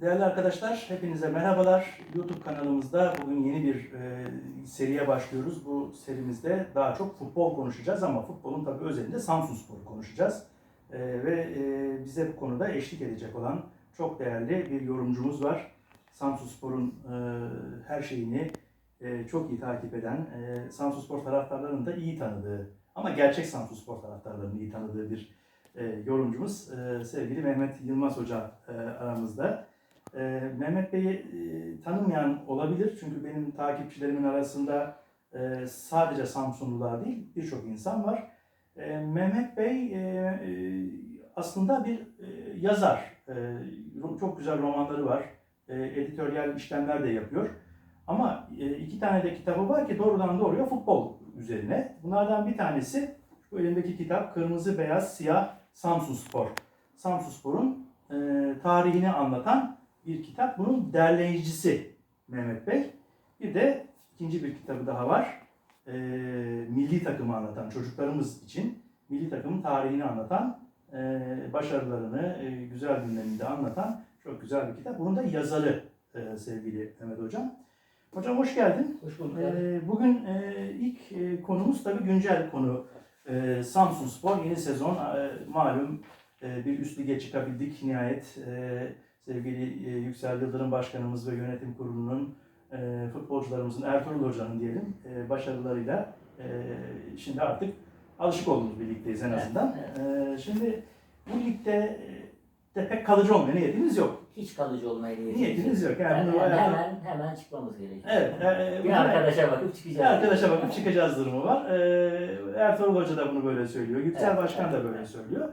Değerli arkadaşlar, hepinize merhabalar. YouTube kanalımızda bugün yeni bir e, seriye başlıyoruz. Bu serimizde daha çok futbol konuşacağız ama futbolun tabii özelinde Samsun Spor'u konuşacağız. E, ve e, bize bu konuda eşlik edecek olan çok değerli bir yorumcumuz var. Samsun Spor'un e, her şeyini e, çok iyi takip eden, e, Samsun Spor taraftarlarının da iyi tanıdığı ama gerçek Samsun Spor taraftarlarının iyi tanıdığı bir e, yorumcumuz e, sevgili Mehmet Yılmaz Hoca e, aramızda. E, Mehmet Bey'i e, tanımayan olabilir çünkü benim takipçilerimin arasında e, sadece Samsunlular değil birçok insan var. E, Mehmet Bey e, e, aslında bir e, yazar. E, çok güzel romanları var. E, editoryal işlemler de yapıyor. Ama e, iki tane de kitabı var ki doğrudan doğruya futbol üzerine. Bunlardan bir tanesi bu elimdeki kitap Kırmızı Beyaz Siyah Samsun Spor. Samsun Spor'un e, tarihini anlatan bir kitap. Bunun derleyicisi Mehmet Bey. Bir de ikinci bir kitabı daha var. E, milli takımı anlatan, çocuklarımız için milli takımın tarihini anlatan, e, başarılarını, e, güzel günlerini de anlatan çok güzel bir kitap. Bunun da yazarı e, sevgili Mehmet Hocam. Hocam hoş geldin. Hoş bulduk. Ee, Bugün e, ilk e, konumuz tabii güncel konu. Ee, Samsun Spor yeni sezon e, malum e, bir üst lige çıkabildik nihayet. E, Sevgili e, Yüksel Yıldırım Başkanımız ve yönetim kurulunun e, futbolcularımızın Ertuğrul Hoca'nın diyelim e, başarılarıyla e, şimdi artık alışık olduğumuz bir ligdeyiz en Evet, azından. E, Şimdi bu ligde e, de pek kalıcı olmaya niyetimiz yok. Hiç kalıcı olmaya niyetimiz Niyetimiz yok. Yani Yani hemen, hayata- hemen hemen çıkmamız gerekiyor. Evet. e, Bir arkadaşa bakıp bir çıkacağız. arkadaşa bakıp çıkacağız durumu var. Ee, Ertuğrul Hoca da bunu böyle söylüyor. Yüksel Evet, Başkan da evet, böyle evet. söylüyor.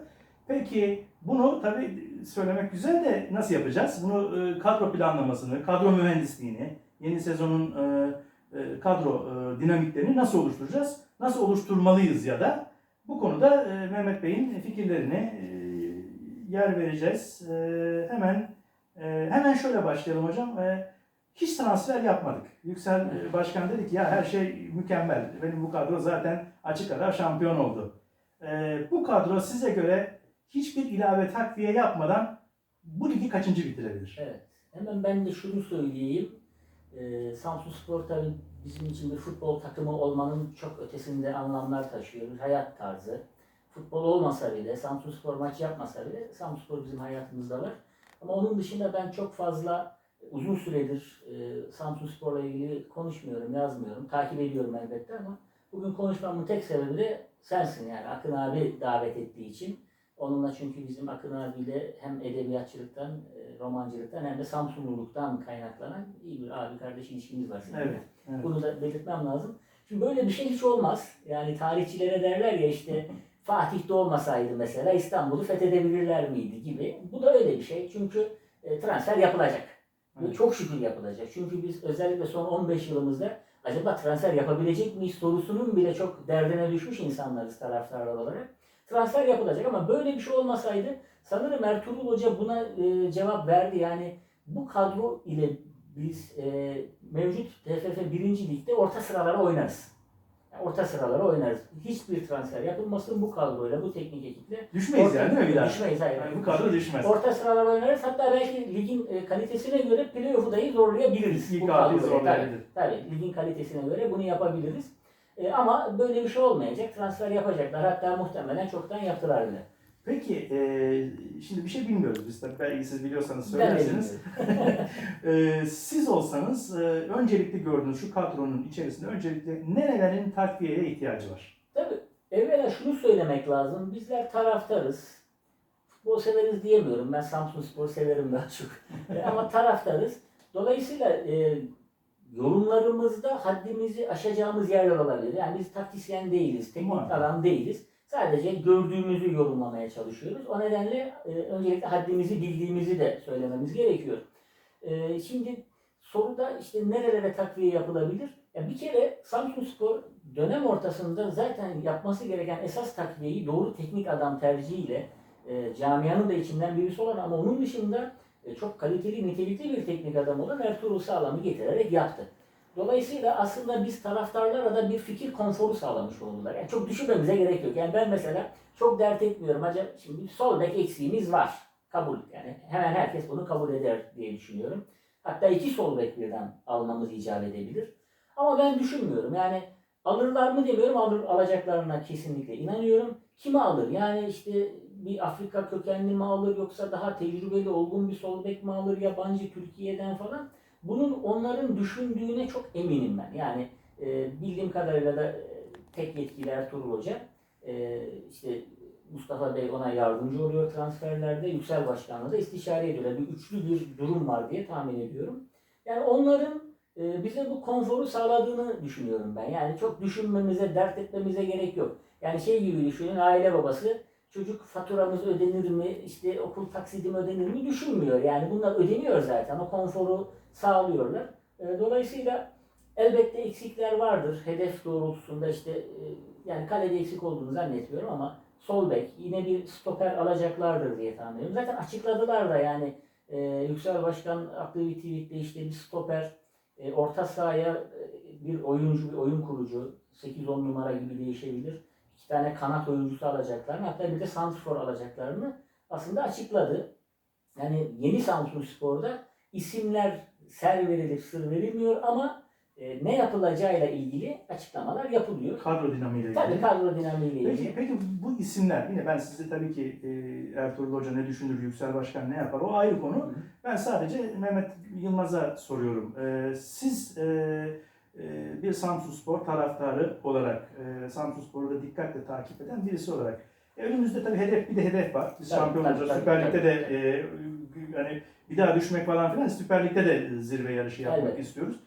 Peki bunu tabii söylemek güzel de nasıl yapacağız? Bunu e, kadro planlamasını, kadro mühendisliğini, yeni sezonun e, e, kadro e, dinamiklerini nasıl oluşturacağız? Nasıl oluşturmalıyız ya da bu konuda e, Mehmet Bey'in fikirlerine e, yer vereceğiz. E, hemen e, hemen şöyle başlayalım hocam. E, hiç transfer yapmadık. Yüksel e, Başkan dedi ki ya her şey mükemmel. Benim bu kadro zaten açık ara şampiyon oldu. E, bu kadro size göre hiçbir ilave takviye yapmadan bu ligi kaçıncı bitirebilir? Evet. Hemen ben de şunu söyleyeyim. Ee, Samsun Spor tabii bizim için bir futbol takımı olmanın çok ötesinde anlamlar taşıyor. Hayat tarzı. Futbol olmasa bile, Samsun Spor maç yapmasa bile Samsun Spor bizim hayatımızda var. Ama onun dışında ben çok fazla uzun süredir e, Samsun Spor'la ilgili konuşmuyorum, yazmıyorum. Takip ediyorum elbette ama bugün konuşmamın tek sebebi de sensin yani. Akın abi davet ettiği için. Onunla çünkü bizim Akın abiyle hem edebiyatçılıktan, e, romancılıktan hem de Samsunluluktan kaynaklanan iyi bir abi kardeş ilişkimiz var. seninle. Evet. evet. Bunu da belirtmem lazım. Şimdi böyle bir şey hiç olmaz. Yani tarihçilere derler ya işte Fatih de olmasaydı mesela İstanbul'u fethedebilirler miydi gibi. Bu da öyle bir şey. Çünkü e, transfer yapılacak. Ve Evet. çok şükür yapılacak. Çünkü biz özellikle son 15 yılımızda acaba transfer yapabilecek miyiz sorusunun bile çok derdine düşmüş insanlarız taraftarlar olarak. Transfer yapılacak ama böyle bir şey olmasaydı sanırım Ertuğrul Hoca buna e, cevap verdi. Yani bu kadro ile biz e, mevcut TFF 1. Lig'de orta sıralara oynarız. Yani orta sıralara oynarız. Hiçbir transfer yapılmasın bu kadroyla, bu teknik ekiple. Düşmeyiz yani değil mi bir daha? Düşmeyiz hayır. Yani bu kadro düşmez. Orta sıralar oynarız. Hatta belki ligin e, kalitesine göre playoff'u dahi zorlayabiliriz. İlk Bu kadroyla. zorlayabilir. Tabii, tabii ligin kalitesine göre bunu yapabiliriz. E, ama böyle bir şey olmayacak. Transfer yapacaklar. Hatta muhtemelen çoktan yaptılar bile. Peki e, şimdi bir şey bilmiyoruz biz tabii belki siz biliyorsanız söylersiniz. E, siz olsanız e, öncelikli gördüğünüz şu kadronun içerisinde öncelikle nerelerin takviyeye ihtiyacı var? Tabii. Evvela şunu söylemek lazım. Bizler taraftarız. Futbol severiz diyemiyorum. Ben Samsun Spor severim daha çok. E, Ama taraftarız. Dolayısıyla e, yorumlarımızda haddimizi aşacağımız yerler olabilir. Yani biz taktisyen değiliz, teknik adam değiliz. Sadece gördüğümüzü yorumlamaya çalışıyoruz. O nedenle e, öncelikle haddimizi bildiğimizi de söylememiz gerekiyor. E, şimdi soruda işte nerelere takviye yapılabilir? Ya bir kere Samsun Spor dönem ortasında zaten yapması gereken esas takviyeyi doğru teknik adam tercihiyle e, camianın da içinden birisi olan ama onun dışında e, çok kaliteli, nitelikli bir teknik adam olan Ertuğrul Sağlam'ı getirerek yaptı. Dolayısıyla aslında biz taraftarlara da bir fikir konforu sağlamış oldular. Yani çok düşünmemize gerek yok. Yani ben mesela çok dert etmiyorum. Acaba şimdi sol bek eksiğimiz var. kabul. Yani hemen herkes bunu kabul eder diye düşünüyorum. Hatta iki sol bek birden almamız icap edebilir. Ama ben düşünmüyorum. Yani alırlar mı demiyorum. Alır, alacaklarına kesinlikle inanıyorum. Kimi alır? Yani işte bir Afrika kökenli mi alır yoksa daha tecrübeli olgun bir sol bek mi alır yabancı Türkiye'den falan. Bunun onların düşündüğüne çok eminim ben. Yani e, bildiğim kadarıyla da e, tek yetkili Ertuğrul Hoca. E, işte Mustafa Bey ona yardımcı oluyor transferlerde. Yüksel Başkan'la da istişare ediyorlar. Bir üçlü bir durum var diye tahmin ediyorum. Yani onların e, bize bu konforu sağladığını düşünüyorum ben. Yani çok düşünmemize, dert etmemize gerek yok. Yani şey gibi düşünün aile babası çocuk faturamız ödenir mi, işte okul taksidim ödenir mi düşünmüyor. Yani bunlar ödeniyor zaten. O konforu sağlıyorlar. E, dolayısıyla elbette eksikler vardır. Hedef doğrultusunda işte e, yani kalede eksik olduğunu zannetmiyorum ama sol bek yine bir stoper alacaklardır diye tahmin. Zaten açıkladılar da yani e, Yüksel Başkan attığı bir tweette işte bir stoper e, orta sahaya e, bir oyuncu, bir oyun kurucu 8-10 numara gibi değişebilir. İki tane kanat oyuncusu alacaklarını hatta bir de santrfor alacaklarını aslında açıkladı. Yani yeni Samsun Spor'da isimler ser verilip sır verilmiyor ama e, ne yapılacağıyla ilgili açıklamalar yapılıyor. Kadro dinamiğiyle Tabii ilgili. kadro dinamiğiyle ilgili. Peki, peki bu isimler yine ben size tabii ki e, Ertuğrul Hoca ne düşünür, Yüksel Başkan ne yapar o ayrı konu. hı. Ben sadece Mehmet Yılmaz'a soruyorum. E, siz e, e, bir Samsunspor taraftarı olarak, e, Samsunspor'u da dikkatle takip eden birisi olarak e, önümüzde tabii hedef bir de hedef var. Biz Tabii, şampiyon olacağız. Süper Lig'de de e, yani bir daha düşmek falan filan Süper Lig'de de zirve yarışı yapmak Elbette. istiyoruz.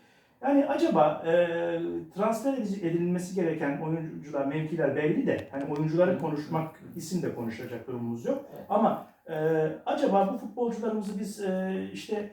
Yani acaba e, transfer edilmesi gereken oyuncular, mevkiler belli de hani oyuncuları konuşmak, isim de konuşacak durumumuz yok. Evet. Ama e, acaba bu futbolcularımızı biz e, işte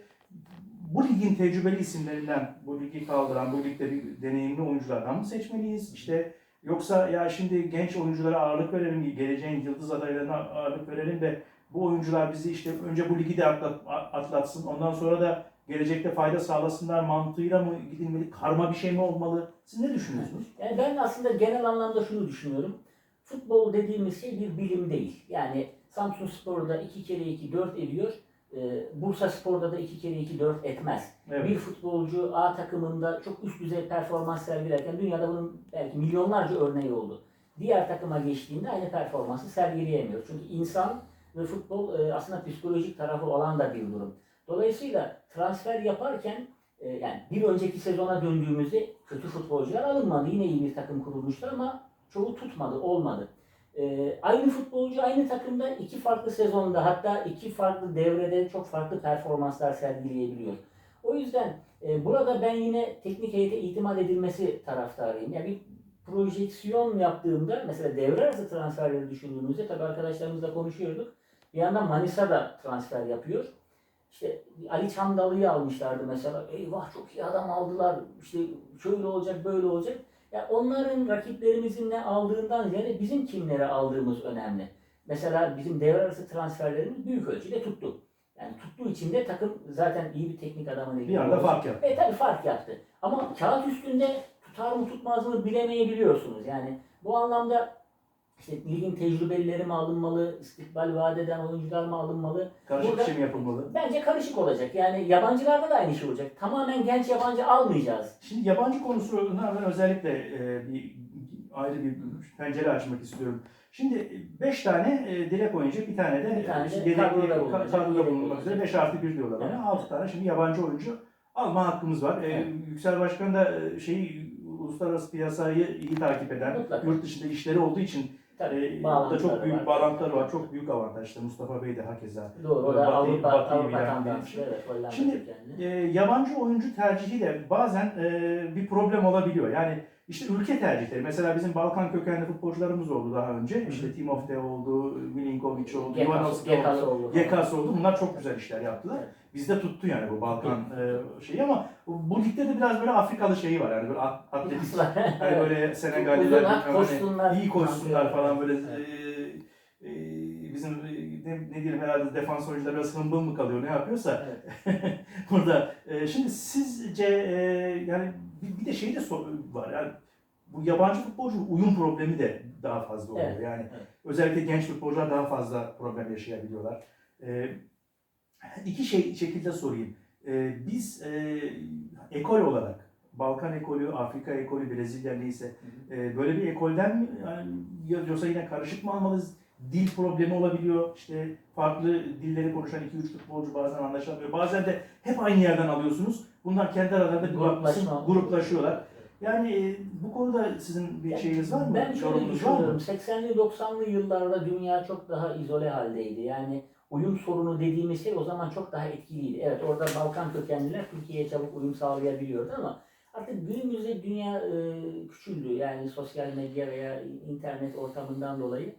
bu ligin tecrübeli isimlerinden, bu ligi kaldıran, bu ligde bir deneyimli oyunculardan mı seçmeliyiz? İşte yoksa ya şimdi genç oyunculara ağırlık verelim, geleceğin yıldız adaylarına ağırlık verelim de bu oyuncular bizi işte önce bu ligi de atlat, atlatsın, ondan sonra da gelecekte fayda sağlasınlar mantığıyla mı gidilmeli, karma bir şey mi olmalı? Siz ne düşünüyorsunuz? Yani ben aslında genel anlamda şunu düşünüyorum. Futbol dediğimiz şey bir bilim değil. Yani Samsun Spor'da 2 kere 2 4 ediyor. Ee, Bursa Spor'da da 2 kere 2 4 etmez. Evet. Bir futbolcu A takımında çok üst düzey performans sergilerken dünyada bunun belki milyonlarca örneği oldu. Diğer takıma geçtiğinde aynı performansı sergileyemiyor. Çünkü insan ve futbol e, aslında psikolojik tarafı olan da bir durum. Dolayısıyla transfer yaparken e, yani bir önceki sezona döndüğümüzde kötü futbolcular alınmadı. Yine iyi bir takım kurulmuştu ama çoğu tutmadı, olmadı. E, aynı futbolcu aynı takımda iki farklı sezonda hatta iki farklı devrede çok farklı performanslar sergileyebiliyor. O yüzden e, burada ben yine teknik heyete itimat edilmesi taraftarıyım. Yani bir projeksiyon yaptığımda mesela devre arası transferleri düşündüğümüzde tabii arkadaşlarımızla konuşuyorduk. Bir yandan Manisa da transfer yapıyor. İşte Ali Çandalı'yı almışlardı mesela. Eyvah çok iyi adam aldılar. İşte şöyle olacak böyle olacak. Ya onların rakiplerimizin ne aldığından ziyade bizim kimleri aldığımız önemli. Mesela bizim devre arası transferlerimiz büyük ölçüde tuttu. Yani tuttuğu için de takım zaten iyi bir teknik adamın Bir anda fark yaptı. E tabi fark yaptı. Ama kağıt üstünde tutar mı tutmaz mı bilemeyebiliyorsunuz. Yani bu anlamda işte ligin tecrübelileri mi alınmalı, istikbal vaat eden oyuncular mı alınmalı? Karışık Burada- şey mi yapılmalı? Bence karışık olacak. Yani yabancılarda da aynı şey olacak. Tamamen genç yabancı almayacağız. Şimdi yabancı konusuna ben özellikle e, bir ayrı bir pencere açmak istiyorum. Şimdi 5 tane e, direkt oyuncu, bir tane de Bir tane işte yedekli kadroda bulunmak üzere 5 artı 1 diyorlar Evet. ona. 6 tane şimdi yabancı oyuncu alma hakkımız var. E, Evet. Yüksel Başkan da e, şeyi uluslararası piyasayı iyi takip eden, Mutlaka. yurt dışında işleri olduğu için Tabii e, burada çok büyük var. bağlantıları var. Çok büyük avantaj. İşte Mustafa Bey de hakeza. Doğru. Batı- Avrupa, Batı'yı Avrupa tandanslı. Evet, Şimdi. E, yabancı oyuncu tercihi de bazen e, bir problem olabiliyor. Yani işte ülke tercihleri. Mesela bizim Balkan kökenli futbolcularımız oldu daha önce. İşte Timofte oldu, Milinkovic oldu, Ivanovski oldu, Gekas oldu. Gekas oldu. Bunlar çok güzel işler yaptılar. Evet. Bizde tuttu yani bu Balkan e, şeyi ama bu ligde de biraz böyle Afrikalı şeyi var. Yani böyle at- atletik, hani böyle Senegalliler, hani koşsunlar. iyi koşsunlar falan böyle e, e, bizim e, ne, ne diyelim herhalde defans oyuncular biraz hımbıl mı kalıyor ne yapıyorsa Evet. burada. E, şimdi sizce e, yani bir, bir de şey de sor- var yani bu yabancı futbolcu uyum problemi de daha fazla oluyor. Evet, Yani evet. özellikle genç futbolcular daha fazla problem yaşayabiliyorlar. E, iki şey şekilde sorayım. E, biz e, ekol olarak Balkan ekolü, Afrika ekolü, Brezilya neyse e, böyle bir ekolden mi yani, ya- yoksa yine karışık mı almalıyız? Dil problemi olabiliyor. İşte farklı dilleri konuşan 2-3 futbolcu bazen anlaşamıyor. Bazen de hep aynı yerden alıyorsunuz. Bunlar kendi aralarında Gruplaşma. gruplaşıyorlar. Yani e, bu konuda sizin bir Ya, şeyiniz var mı? Ben şöyle düşünüyorum. 80'li 90'lı yıllarda dünya çok daha izole haldeydi. Yani uyum sorunu dediğimiz şey o zaman çok daha etkiliydi. Evet orada Balkan kökenliler Türkiye'ye çabuk uyum sağlayabiliyordu ama artık günümüzde dünya e, küçüldü. Yani sosyal medya veya internet ortamından dolayı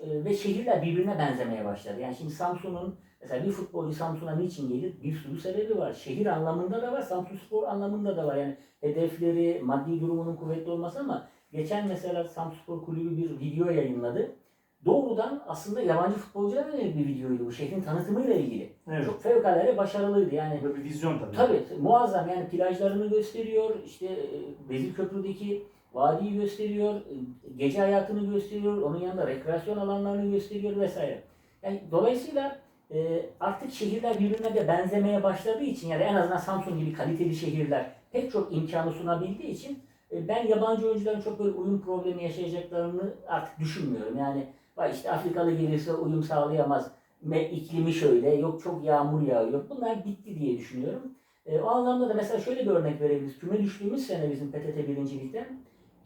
E, ve şehirler birbirine benzemeye başladı. Yani şimdi Samsun'un mesela bir futbolcu Samsun'a niçin gelir? Bir sürü sebebi var. Şehir anlamında da var, Samsun Spor anlamında da var. Yani hedefleri, maddi durumunun kuvvetli olması ama geçen mesela Samspor Kulübü bir video yayınladı. Doğrudan aslında yabancı futbolculara yönelik bir videoydu bu. Şehrin tanıtımıyla ilgili. Evet. Çok fevkalade başarılıydı. Yani Böyle bir vizyon tabii. tabii muazzam yani plajlarını gösteriyor. işte e, Vezirköprü'deki vadiyi gösteriyor. e, Gece hayatını gösteriyor. Onun yanında rekreasyon alanlarını gösteriyor vesaire. Yani dolayısıyla e, artık şehirler birbirine de benzemeye başladığı için yani en azından Samsun gibi kaliteli şehirler pek çok imkanı sunabildiği için e, ben yabancı oyuncuların çok böyle uyum problemi yaşayacaklarını artık düşünmüyorum. Yani vay işte Afrikalı gelirse uyum sağlayamaz. Me, iklimi şöyle, yok çok yağmur yağıyor. Bunlar bitti diye düşünüyorum. E, o anlamda da mesela şöyle bir örnek verebiliriz. Küme düştüğümüz sene bizim PTT birincilikten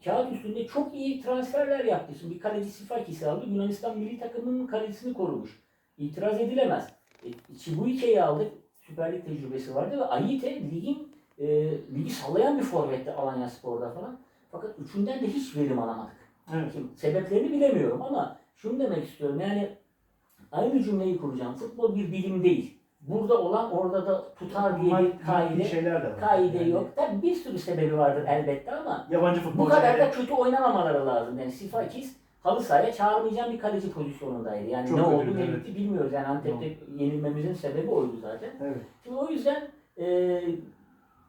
kağıt üstünde çok iyi transferler yaptı. Şimdi bir kaleci Sifakis'i aldı. Yunanistan milli takımının kalecisini korumuş. İtiraz edilemez. E, Chibuike'yi aldık. Süper Lig tecrübesi vardı ve Ayite ligin e, ligi sallayan bir forvetti Alanya Spor'da falan. Fakat üçünden de hiç verim alamadık. Evet. Şimdi sebeplerini bilemiyorum ama şunu demek istiyorum. Yani aynı cümleyi kuracağım. Futbol bir bilim değil. Burada olan orada da tutar diye bir kaide, kaide Yani yok. Tabii bir sürü sebebi vardır elbette ama Yabancı bu kadar da kötü oynamamaları lazım. Yani Sifakis halı sahaya çağırmayacağım bir kaleci pozisyonundaydı. Yani Çok ne oldu ne evet. bitti bilmiyoruz. Yani Antep'te yenilmemizin sebebi oydu zaten. Evet. Şimdi o yüzden e,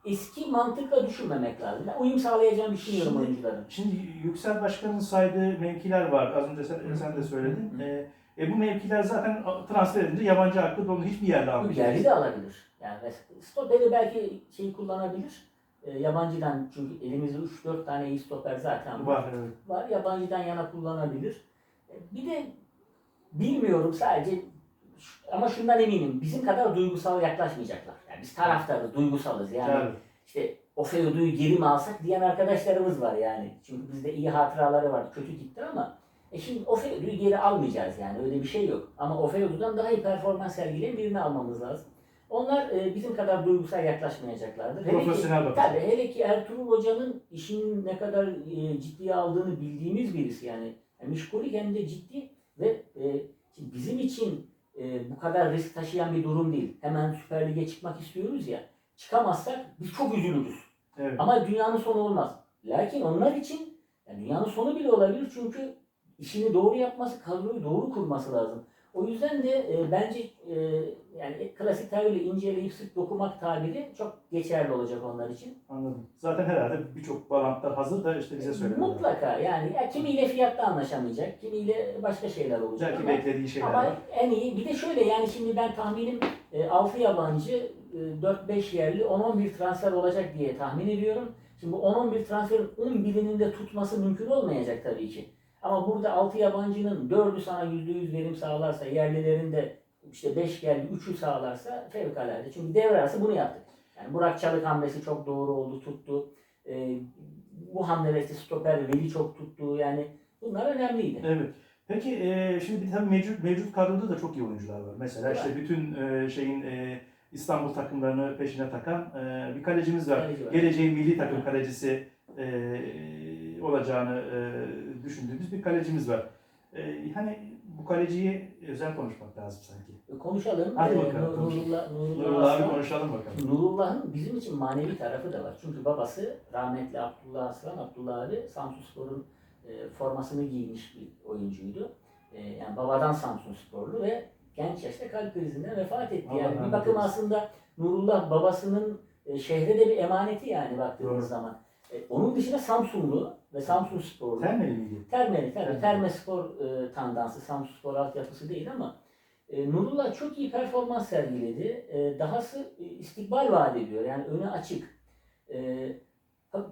eski mantıkla düşünmemek lazım. Ben uyum sağlayacağını düşünüyorum Şimdi- oyuncuların. Şimdi Yüksel Başkan'ın saydığı mevkiler var. Az önce sen, sen de söyledin. Hı hı. E, e, bu mevkiler zaten transfer edince yabancı hakkı onu hiçbir yerde almayacak. yerli de alabilir. Yani stoperi belki şey kullanabilir. E, yabancıdan çünkü elimizde 3-4 tane iyi stoper zaten var. Var evet. var. Yabancıdan yana kullanabilir. E, Bir de bilmiyorum sadece ama şundan eminim. Bizim kadar duygusal yaklaşmayacaklar. Yani biz taraftarız, duygusalız. Yani Tabii. işte o Feodü'yü geri mi alsak diyen arkadaşlarımız var yani. Çünkü bizde iyi hatıraları var. Kötü gitti ama e şimdi o Feodü'yü geri almayacağız yani. Öyle bir şey yok. Ama o Feodü'den daha iyi performans sergileyen birini almamız lazım. Onlar e, bizim kadar duygusal yaklaşmayacaklardır. Hele ki- Profesyonel bakacak. Tabii hele ki Ertuğrul Hoca'nın işini ne kadar e, ciddiye aldığını bildiğimiz birisi yani. yani Mişkolik hem de ciddi ve e, bizim için e, bu kadar risk taşıyan bir durum değil. Hemen Süper Lig'e çıkmak istiyoruz ya. Çıkamazsak biz çok üzülürüz. Evet. Ama dünyanın sonu olmaz. Lakin onlar için yani dünyanın sonu bile olabilir çünkü işini doğru yapması, kadroyu doğru kurması lazım. O yüzden de e, bence e, yani klasik tabirle inceleyip sık dokumak tabiri çok geçerli olacak onlar için. Anladım. Zaten herhalde birçok bağlantılar hazır da işte bize söylemiyorlar. Mutlaka yani ya kimiyle fiyatta anlaşamayacak, kimiyle başka şeyler olacak. Belki ama- beklediği şeyler ama var. en iyi bir de şöyle yani şimdi ben tahminim e, 6 yabancı, e, 4-5 yerli 10-11 transfer olacak diye tahmin ediyorum. Şimdi bu 10-11 transferin 11'inin de tutması mümkün olmayacak tabii ki. Ama burada 6 yabancının 4'ü sana %100 verim sağlarsa, yerlilerin de işte 5 geldi 3'ü sağlarsa fevkalade. Çünkü devre arası bunu yaptık. Yani Burak Çalık hamlesi çok doğru oldu, tuttu. E, bu hamleler işte stoper Veli çok tuttu. Yani bunlar önemliydi. Evet. Peki e, şimdi tabii mevcut, mevcut kadroda da çok iyi oyuncular var. Mesela işte bütün e, şeyin e, İstanbul takımlarını peşine takan e, bir kalecimiz var. Kaleci var. Geleceğin milli takım kalecisi e, olacağını e, düşündüğümüz bir kalecimiz var. E, hani bu kaleciyi özel konuşmak lazım sanki. Konuşalım. Hadi Ee, bakalım. Nurullah, Nurullah, Nurullah abi konuşalım bakalım. Nurullah'ın bizim için manevi tarafı da var. Çünkü babası rahmetli Abdullah Aslan, Abdullah abi Samsun Spor'un e, formasını giymiş bir oyuncuydu. E, yani babadan Samsun Sporlu ve genç yaşta kalp krizinden vefat etti. Allah yani bir bakım eylesin. aslında Nurullah babasının e, şehre de bir emaneti yani baktığımız Doğru. zaman. E, onun dışında Samsunlu ve Samsun Sporlu. Termeli miydi? Termeli tabii. Termeli. Terme Spor e, tandansı, Samsun Spor altyapısı değil ama E, Nurullah çok iyi performans sergiledi. E, dahası e, istikbal vaat ediyor. Yani önü açık. E, ha-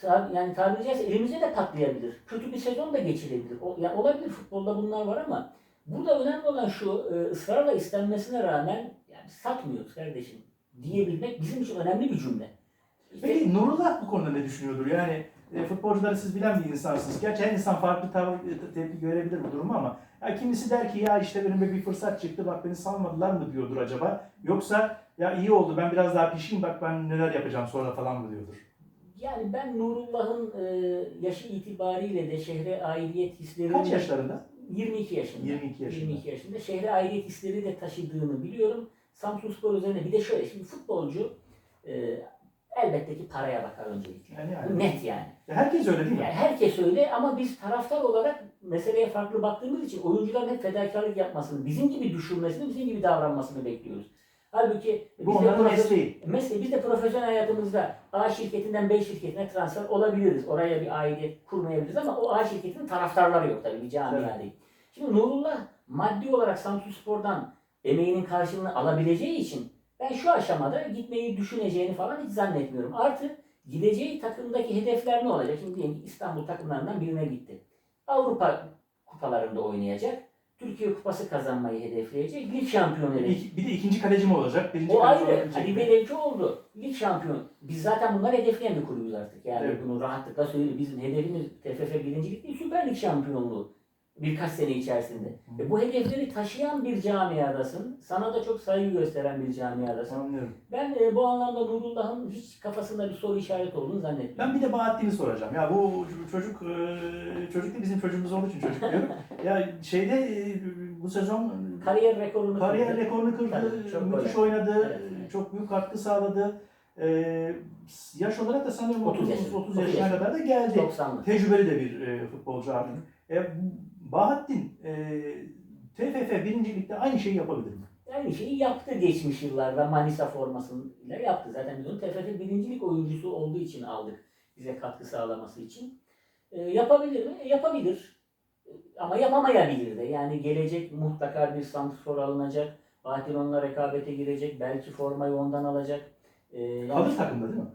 ta- yani tabiri caizse elimize de patlayabilir. Kötü bir sezon da geçirebilir. O, yani olabilir futbolda bunlar var ama burada önemli olan şu e, ısrarla istenmesine rağmen yani satmıyoruz kardeşim diyebilmek bizim için önemli bir cümle. İşte- Peki Nurullah bu konuda ne düşünüyordur? Yani e, futbolcuları siz bilen bir insansınız. Gerçi her insan farklı e, tepki görebilir bu duruma ama ya kimisi der ki ya işte önüme bir fırsat çıktı bak beni salmadılar mı diyordur acaba? Yoksa ya iyi oldu ben biraz daha pişeyim bak ben neler yapacağım sonra falan mı diyordur? Yani ben Nurullah'ın e, yaşı itibariyle de şehre aidiyet hislerini... Kaç yaşlarında? 22 yaşında. 22 yaşında. 22 yaşında. Şehre aidiyet hisleri de taşıdığını biliyorum. Samsun Spor üzerine bir de şöyle şimdi futbolcu e, elbette ki paraya bakar öncelikle. Yani, Bu yani. net yani. Ya Herkes öyle değil mi? Yani herkes öyle ama biz taraftar olarak meseleye farklı baktığımız için oyuncuların hep fedakarlık yapmasını, bizim gibi düşünmesini, bizim gibi davranmasını bekliyoruz. Halbuki bu biz de onların profe- mesleği. Mesela biz de profesyonel hayatımızda A şirketinden B şirketine transfer olabiliriz. Oraya bir aidiyet kurmayabiliriz ama o A şirketinin taraftarları yok tabii bir camia Evet. değil. Şimdi Nurullah maddi olarak Samsun Spor'dan emeğinin karşılığını alabileceği için ben şu aşamada gitmeyi düşüneceğini falan hiç zannetmiyorum. Artı gideceği takımdaki hedefler ne olacak? Şimdi diyelim İstanbul takımlarından birine gitti. Avrupa kupalarında oynayacak. Türkiye kupası kazanmayı hedefleyecek. Lig şampiyonu Bir, bir de ikinci kaleci mi olacak? Birinci O ayrı. mi? Belevci oldu. Lig şampiyonu. Biz zaten bunları hedefleyen bir kulübüz artık. Yani Evet. bunu rahatlıkla söyleyeyim. Bizim hedefimiz TFF birincilik değil, Süper Lig şampiyonluğu. Birkaç sene içerisinde. Ve bu hedefleri taşıyan bir camiadasın. Sana da çok saygı gösteren bir camiadasın. Anlıyorum. Ben e, bu anlamda Nurullah'ın hiç kafasında bir soru işareti olduğunu zannetmiyorum. Ben bir de Bahattin'i soracağım. Ya bu çocuk e, çocuk da bizim çocuğumuz olduğu için çocuk diyorum. ya şeyde e, bu sezon Kariyer rekorunu kariyer kırdı. rekorunu kırdı. Tabii, çok müthiş gol oynadı. Evet, evet. Çok büyük katkı sağladı. E, yaş olarak da sanıyorum 30 30, yaşında. 30 30 yaşına kadar da geldi. 90'lı. Tecrübeli de bir e, futbolcu artık. E, Bahattin e, TFF birincilikte aynı şeyi yapabilir mi? Aynı şeyi yaptı geçmiş yıllarda Manisa formasıyla yaptı. Zaten onu TFF birincilik oyuncusu olduğu için aldık. Bize katkı sağlaması için. E, yapabilir mi? E, yapabilir. Ama yapamayabilir de. Yani gelecek mutlaka bir santrfor alınacak. Bahattin onunla rekabete girecek. Belki formayı ondan alacak. E, Kalır takımda değil mi?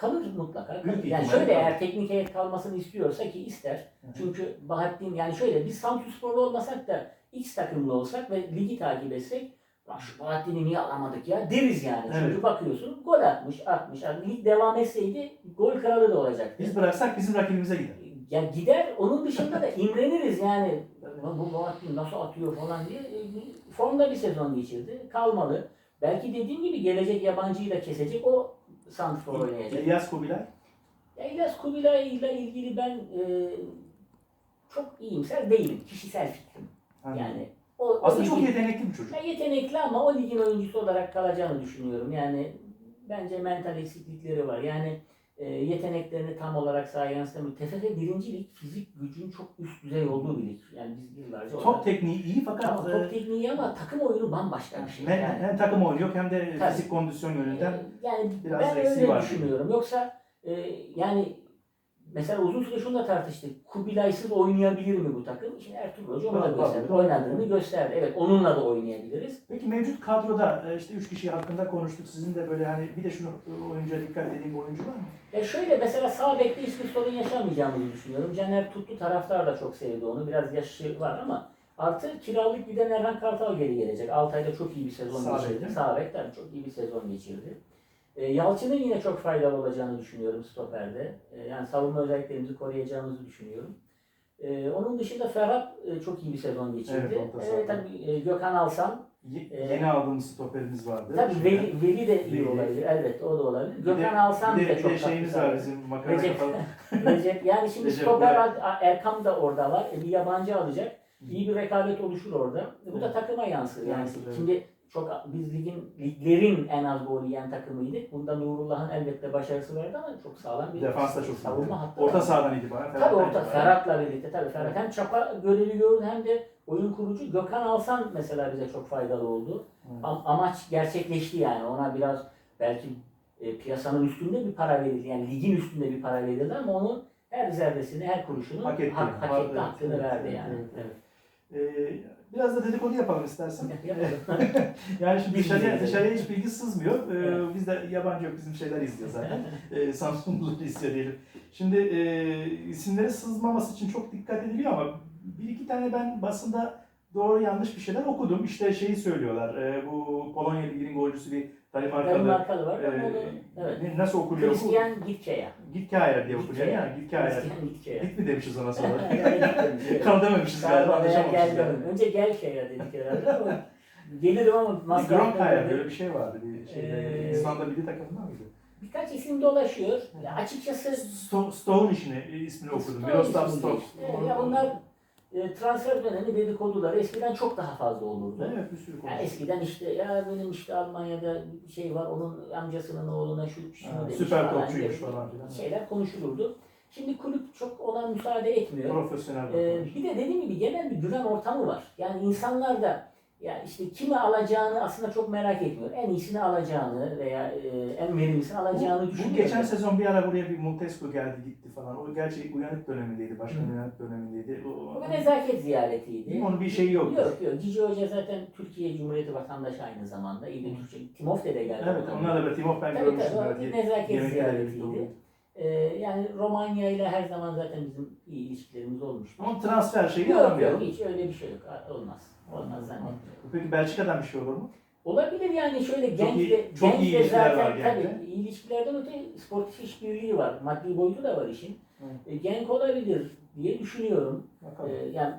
Kalır mutlaka. Büyük. Yani şöyle kalır. eğer teknik heyet kalmasını istiyorsa ki ister. Hı hı. Çünkü Bahattin yani şöyle biz Samsunsporlu olmasak da X takımlı olsak ve ligi takip etsek Lan şu Bahattin'i niye alamadık ya deriz yani. Çünkü Evet. bakıyorsun gol atmış, atmış. Yani lig devam etseydi gol kralı da olacaktı. Biz bıraksak bizim rakibimize gider. Ya gider onun dışında da imreniriz yani. Bu Bahattin nasıl atıyor falan diye. E, Formda bir sezon geçirdi. Kalmalı. Belki dediğim gibi gelecek yabancıyı da kesecek. O Santrfor oynayacak. İlyas Kubilay. Ya İlyas Kubilay ile ilgili ben e, çok iyimser değilim. Kişisel fikrim. Hani Yani o, o Aslında çok ligin- yetenekli bir çocuk. Ya yetenekli ama o ligin oyuncusu olarak kalacağını düşünüyorum. Yani bence mental eksiklikleri var. Yani e, yeteneklerini tam olarak sahaya yansıtamıyor. TFF birinci lig fizik gücün çok üst düzey olduğu bir lig. Yani biz yıllarca Top orada- tekniği iyi fakat Tamam, e, top tekniği iyi ama takım oyunu bambaşka bir şey. hem, Yani. hem takım oyunu yok hem de Tabii. fizik kondisyon yönünden Ee, Yani biraz ben eksiği öyle var. düşünüyorum. Yoksa e, yani mesela uzun süre şunu da tartıştık. Kubilay'sız oynayabilir mi bu takım? Şimdi Ertuğrul Hoca onu da gösterdi. Oynadığını gösterdi. Evet onunla da oynayabiliriz. Peki mevcut kadroda e, işte üç kişi hakkında konuştuk. Sizin de böyle hani bir de şunu e, oyuncuya dikkat dediğim bir oyuncu var mı? Ya şöyle mesela sağ bekte hiçbir sorun yaşamayacağımızı düşünüyorum. Caner Tutlu taraftar da çok sevdi onu. Biraz yaşı var ama artı kiralık giden Erhan Kartal geri gelecek. Altay'da çok iyi bir sezon Sağ geçirdi. Sağ bek tabii çok iyi bir sezon geçirdi. E, Yalçın'ın yine çok faydalı olacağını düşünüyorum stoperde. E, yani savunma özelliklerimizi koruyacağımızı düşünüyorum. E, onun dışında Ferhat e, çok iyi bir sezon geçirdi. Evet, E, tabii e, Gökhan Alsan. Ye- yeni aldığımız stoperimiz vardı. Tabii Veli, Veli de iyi Veli. olabilir. Elbette o da olabilir. bir de- Gökhan Alsan de, da çok de şeyimiz var bizim makara Recep. Recep yani şimdi Recep stoper Erkam da orada var. Bir yabancı alacak. İyi bir rekabet oluşur orada. Bu da Evet. takıma yansır. Yani Yansır, evet. şimdi çok biz ligin liglerin en az gol yiyen takımıydık. Bunda Nurullah'ın elbette başarısı vardı ama çok sağlam bir Defans da çok savunma hattı. Orta sahadan itibaren. Tabii Ferhat'tan orta. Ferhat'la birlikte tabii Ferhat hem çapa görevi gördü hem de oyun kurucu. Gökhan Alsan mesela bize çok faydalı oldu. Evet. Am- amaç gerçekleşti yani. Ona biraz belki e, piyasanın üstünde bir para verildi. Yani ligin üstünde bir para verildi ama onun her zerresini, her kuruşunu Hak etti. hak, hak etti, evet, hakkını evet, verdi evet, yani. evet, Evet. Ee, biraz da dedikodu yapalım istersen. Yani şimdi dışarıya, dışarıya hiç bilgi sızmıyor. Ee, Evet. Biz de yabancı yok bizim şeyler izliyor zaten. Ee, Samsunluları izliyor diyelim. Şimdi e, isimleri sızmaması için çok dikkat ediliyor ama bir iki tane ben basında doğru yanlış bir şeyler okudum. İşte şeyi söylüyorlar. e, bu Polonya Ligi'nin golcüsü bir Danimarkalı. Danimarkalı var. e, Evet. Nasıl okunuyor? Christian Gitkeya. Gitkayer diye okunuyor yani. Gitkayer. Gitkeya. Git mi demişiz ona sonra? Evet. Kal dememişiz galiba. Anlaşamamışız galiba. Önce gel şeye dedik herhalde ama gelirim ama Gronkaya dedi. böyle bir şey vardı. Bir şeyde, Ee, İzlanda milli takımında mıydı? Birkaç isim dolaşıyor. Ya açıkçası Sto- Stone işini, ismini okudum. Miroslav Stone. Ya bunlar e, transfer dönemi dedikoduları eskiden çok daha fazla olurdu. Evet bir sürü konu. Ya eskiden işte ya benim işte Almanya'da bir şey var onun amcasının oğluna şu şunu Ha, demiş süper falan topçuymuş falan filan. Şeyler konuşulurdu. Şimdi kulüp çok ona müsaade etmiyor. Profesyonel Ee, bir de dediğim gibi genel bir güven ortamı var. Yani insanlar da ya işte kimi alacağını aslında çok merak etmiyor. En iyisini alacağını veya e, en verimlisini alacağını bu, bu düşünüyor. geçen sezon bir ara buraya bir Montesco geldi gitti falan. O gerçi uyanık dönemindeydi. Başkan uyanık dönemindeydi. O, Bu nezaket ziyaretiydi. onun bir şeyi yok. Yok yok. Cici Hoca zaten Türkiye Cumhuriyeti vatandaşı aynı zamanda. İyi bir Türkçe. Timofte de geldi. Evet onlar da Timov ben Tabii görmüştüm. tabii. Nezaket ziyaretiydi. Ee, yani Romanya ile her zaman zaten bizim iyi ilişkilerimiz olmuştu. Ama transfer şeyi Yok yok hiç öyle bir şey yok. Olmaz. Olmaz zannetmiyorum. Peki Belçika'dan bir şey olur mu? Olabilir yani şöyle Çok genç iyi- de, çok genç iyi ilişkiler zaten var tabii iyi ilişkilerden öte sportif işbirliği var. Maddi boyutu da var işin. Evet. E, Genk olabilir diye düşünüyorum. Bakalım. E, yani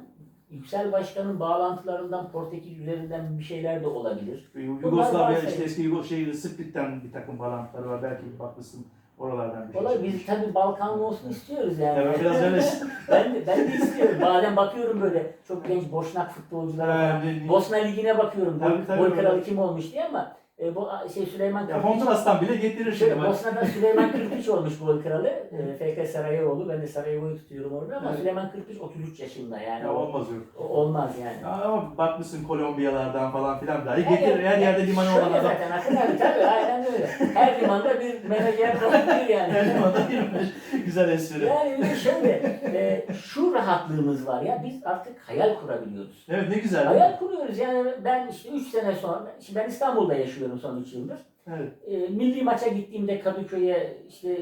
Yüksel Başkan'ın bağlantılarından Portekiz üzerinden bir şeyler de olabilir. Yugoslavya varsa- işte eski Yugoslavya Split'ten bir takım bağlantıları var. Belki bakmışsın oralardan bir şey. Biz tabii Balkanlı olsun istiyoruz yani. Evet, biraz öyle. ben, de, ben de istiyorum. Bazen bakıyorum böyle çok genç Boşnak futbolculara. Bosna Ligi'ne bakıyorum. Tabii, tabii, öyle. kralı kim olmuş diye ama e, bu şey Süleyman Ya Kırpiç- Fontras'tan bile getirir şimdi. Bak. Bosna'da Süleyman Kırpiç olmuş gol kralı. E, FK Sarajevo. Ben de Sarajevo'yu tutuyorum orada ama Evet. Süleyman Kırpiç 33 yaşında yani. Ya olmaz yok. o- olmaz yani. Ya ama bakmışsın Kolombiyalardan falan filan da. Her Getirir her yerde limanı olan adam. zaten Akın abi tabii aynen öyle. Her limanda bir menajer olabilir yani. Her limanda girmiş. Güzel espri. Yani bir şöyle, e, şu rahatlığımız var ya, biz artık hayal kurabiliyoruz. Evet ne güzel. Hayal kuruyoruz yani ben işte 3 sene sonra, şimdi ben İstanbul'da yaşıyorum son 3 yıldır. Evet. E, milli maça gittiğimde Kadıköy'e, işte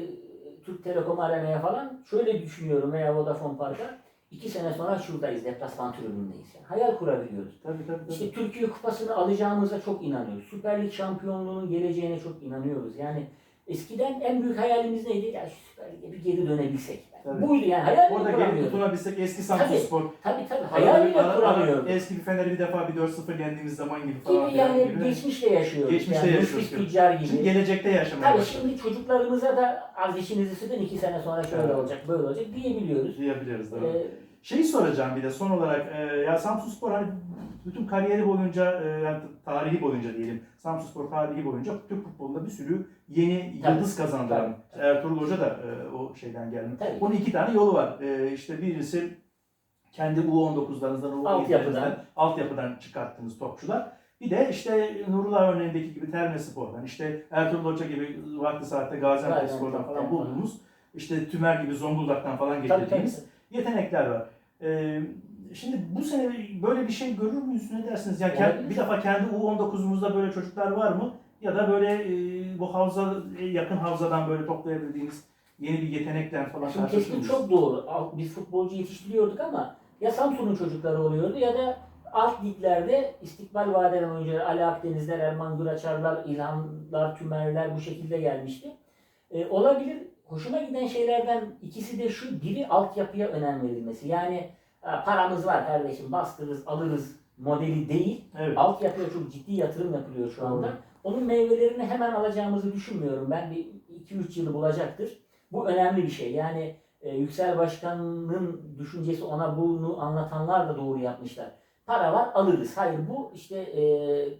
Türk Telekom Arena'ya falan şöyle düşünüyorum veya Vodafone Park'a. 2 sene sonra şuradayız, deplasman tribündeyiz. Yani hayal kurabiliyoruz. Tabii tabii. tabii. İşte Türkiye Kupası'nı alacağımıza çok inanıyoruz. Süper Lig şampiyonluğunun geleceğine çok inanıyoruz. Yani eskiden en büyük hayalimiz neydi? Ya şu Süper Lig'e bir geri dönebilsek. Tabii. Buydu yani hayal bile Orada geri kuramıyorduk. tutunabilsek eski Samsun Tabii. Spor. Tabii tabii hayal bile Arada-. Eski bir Fener'i bir defa bir 4-0 yendiğimiz zaman gibi falan. Gibi yani gibi. geçmişte yaşıyoruz. Geçmişte yani yaşıyoruz gibi. tüccar Şimdi gibi. gelecekte yaşamaya Tabii başladık. şimdi çocuklarımıza da az işinizi sıkın iki sene sonra şöyle Evet. olacak böyle olacak diyebiliyoruz. Diyebiliriz. Doğru. Şeyi soracağım bir de son olarak e, ya Samsun Spor hani bütün kariyeri boyunca e, yani tarihi boyunca diyelim Samsun Spor tarihi boyunca Türk futbolunda bir sürü yeni Tabii. yıldız kazandıran Ertuğrul Hoca da e, o şeyden geldi. Tabii. Bunun iki tane yolu var. E, işte birisi kendi U19'larınızdan, Altyapıdan. U17'lerinizden, altyapıdan çıkarttığınız topçular. Bir de işte Nurullah örneğindeki gibi Terme Spor'dan, işte Ertuğrul Hoca gibi vakti saatte Gaziantep Spor'dan falan bulduğumuz, işte Tümer gibi Zonguldak'tan falan getirdiğimiz yetenekler var. Ee, şimdi bu sene böyle bir şey görür müyüz ne dersiniz? Yani kend- bir defa kendi U19'umuzda böyle çocuklar var mı? Ya da böyle e, bu havza e, yakın havzadan böyle toplayabildiğimiz yeni bir yetenekler falan Şimdi mıyız? çok doğru. Biz futbolcu yetiştiriyorduk ama ya Samsun'un çocukları oluyordu ya da alt liglerde istikbal vaat eden oyuncular Ali Akdenizler, Erman Güraçarlar, İlhanlar, Tümerler bu şekilde gelmişti. Ee, olabilir. Hoşuma giden şeylerden ikisi de şu. Biri altyapıya önem verilmesi. Yani "Ha, paramız var kardeşim bastırırız alırız modeli değil. Evet. Altyapıya çok ciddi yatırım yapılıyor şu anda. Doğru. Onun meyvelerini hemen alacağımızı düşünmüyorum. Ben bir 2-3 yılı bulacaktır. Bu önemli bir şey. Yani e, Yüksel Başkan'ın düşüncesi ona bunu anlatanlar da doğru yapmışlar. Para var alırız. Hayır bu işte e,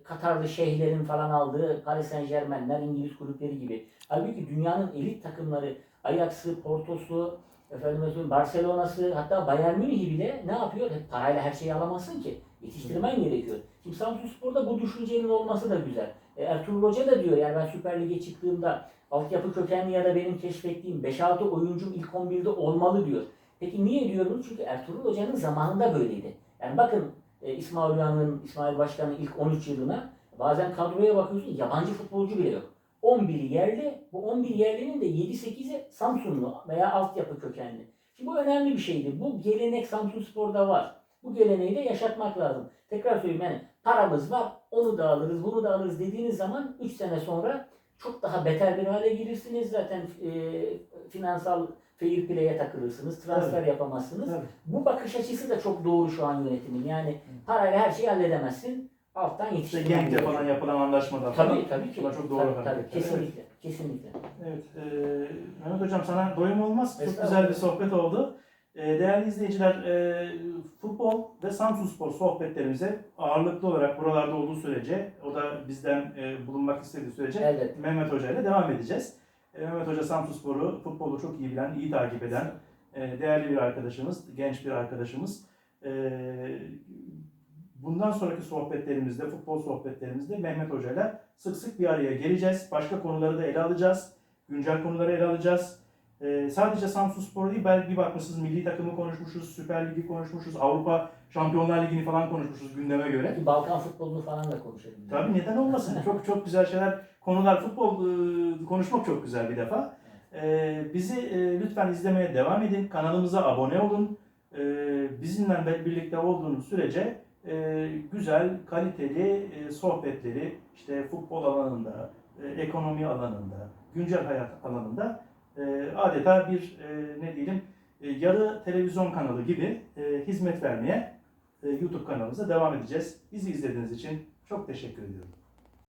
Katarlı şeyhlerin falan aldığı Paris Saint Germain'ler, İngiliz kulüpleri gibi. Halbuki dünyanın elit takımları Ajax'ı, Porto'su, söyleyeyim Barcelona'sı hatta Bayern Münih'i bile ne yapıyor? Hep parayla her şeyi alamazsın ki. Yetiştirmen gerekiyor. Şimdi Samsun Spor'da bu düşüncenin olması da güzel. E, Ertuğrul Hoca da diyor yani ben Süper Lig'e çıktığımda altyapı kökenli ya da benim keşfettiğim 5-6 oyuncum ilk 11'de olmalı diyor. Peki niye diyor bunu? Çünkü Ertuğrul Hoca'nın zamanında böyleydi. Yani bakın e, İsmail Uyan'ın, İsmail Başkan'ın ilk 13 yılına bazen kadroya bakıyorsun yabancı futbolcu bile yok. 11 yerli, bu 11 yerlinin de 7-8'i Samsunlu veya altyapı kökenli. Şimdi bu önemli bir şeydir. Bu gelenek Samsun Spor'da var. Bu geleneği de yaşatmak lazım. Tekrar söyleyeyim yani paramız var, onu da alırız, bunu da alırız dediğiniz zaman 3 sene sonra çok daha beter bir hale gelirsiniz. Zaten e, finansal fair play'e takılırsınız, transfer yapamazsınız. Tabii. Bu bakış açısı da çok doğru şu an yönetimin. Yani parayla her şeyi halledemezsin. Alttan İşte yetiştirmen Genk'le falan yapılan anlaşmadan falan. Tabii tabii ki. Çok doğru Tabii, tabii, Evet. kesinlikle. Kesinlikle. Evet, e, Mehmet Hocam sana doyum olmaz. Çok güzel bir sohbet oldu. E, değerli izleyiciler, e, futbol ve Samsun Spor sohbetlerimize ağırlıklı olarak buralarda olduğu sürece, o da bizden e, bulunmak istediği sürece Evet. Mehmet Hoca ile devam edeceğiz. E, Mehmet Hoca Samsun Spor'u, futbolu çok iyi bilen, iyi takip eden, değerli bir arkadaşımız, genç bir arkadaşımız. Bundan sonraki sohbetlerimizde, futbol sohbetlerimizde Mehmet Hoca ile sık sık bir araya geleceğiz. Başka konuları da ele alacağız. Güncel konuları ele alacağız. E, sadece Samsun Spor değil, belki bir bakmışsınız milli takımı konuşmuşuz, Süper Ligi konuşmuşuz, Avrupa Şampiyonlar Ligi'ni falan konuşmuşuz gündeme göre. Belki Balkan futbolunu falan da konuşalım. Tabii neden olmasın? çok çok güzel şeyler, konular, futbol e, konuşmak çok güzel bir defa. E, bizi e, lütfen izlemeye devam edin. Kanalımıza abone olun. E, bizimle birlikte olduğunuz sürece e, güzel, kaliteli e, sohbetleri işte futbol alanında, e, ekonomi alanında, güncel hayat alanında e, adeta bir e, ne diyelim e, yarı televizyon kanalı gibi hizmet vermeye YouTube kanalımıza devam edeceğiz. Bizi izlediğiniz için çok teşekkür ediyorum.